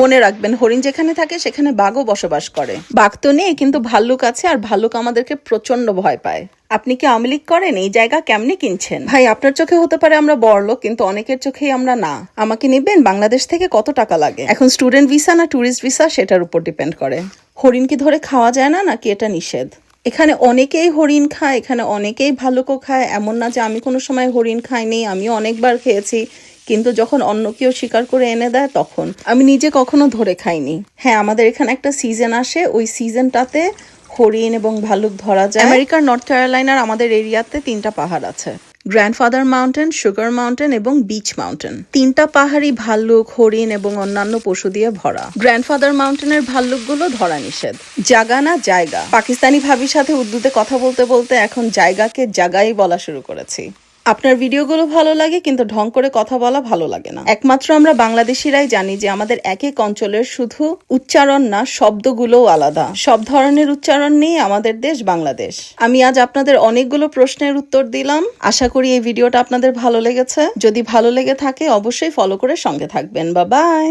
মনে রাখবেন, হরিণ যেখানে থাকে সেখানে বাঘও বসবাস করে। বাঘ তো নেই, কিন্তু ভাল্লুক আছে আর ভাল্লুক আমাদেরকে প্রচণ্ড ভয় পায়। আপনি কি আমলিক করেন? এই জায়গা কেমনে কিনছেন? ভাই, আপনার চোখে হতে পারে আমরা বড়লোক, কিন্তু অনেকের চোখেই আমরা না। আমাকে নেবেন? বাংলাদেশ থেকে কত টাকা লাগে? এখন স্টুডেন্ট ভিসা না ট্যুরিস্ট ভিসা, সেটার উপর ডিপেন্ড করে। হরিণ কি ধরে খাওয়া যায় না, নাকি এটা নিষেধ? এখানে অনেকেই হরিণ খায়, এখানে অনেকেই ভালুকও খায়। এমন না যে আমি কোনো সময় হরিণ খাইনি, আমিও অনেকবার খেয়েছি। কিন্তু যখন অন্য কেউ শিকার করে এনে দেয় তখন। আমি নিজে কখনো ধরে খাইনি। হ্যাঁ আমাদের এখানে একটা সিজন আসে। ওই সিজনটাতে হরিণ এবং ভালুক ধরা যায়। আমেরিকার নর্থ ক্যারোলাইনার আমাদের এরিয়াতে তিনটা পাহাড় আছে। গ্র্যান্ডফাদার মাউন্টেন, সুগার মাউন্টেন এবং বিচ মাউন্টেন। তিনটা পাহাড়ই ভাল্লুক হরিণ এবং অন্যান্য পশু দিয়ে ভরা। গ্র্যান্ডফাদার মাউন্টেনের ভাল্লুকগুলো ধরা নিষেধ। জাগা না জায়গা। পাকিস্তানি ভাবির সাথে উর্দুতে কথা বলতে বলতে এখন জায়গাকে জাগাই বলা শুরু করেছি। আপনার ভিডিওগুলো ভালো লাগে কিন্তু ঢং করে কথা বলা ভালো লাগে না। একমাত্র আমরা বাংলাদেশিরাই জানি যে আমাদের এক এক অঞ্চলের শুধু উচ্চারণ না, শব্দগুলোও আলাদা। সব ধরনের উচ্চারণ নিয়ে আমাদের দেশ বাংলাদেশ। আমি আজ আপনাদের অনেকগুলো প্রশ্নের উত্তর দিলাম। আশা করি এই ভিডিওটা আপনাদের ভালো লেগেছে। যদি ভালো লেগে থাকে, অবশ্যই ফলো করে সঙ্গে থাকবেন। বা বাই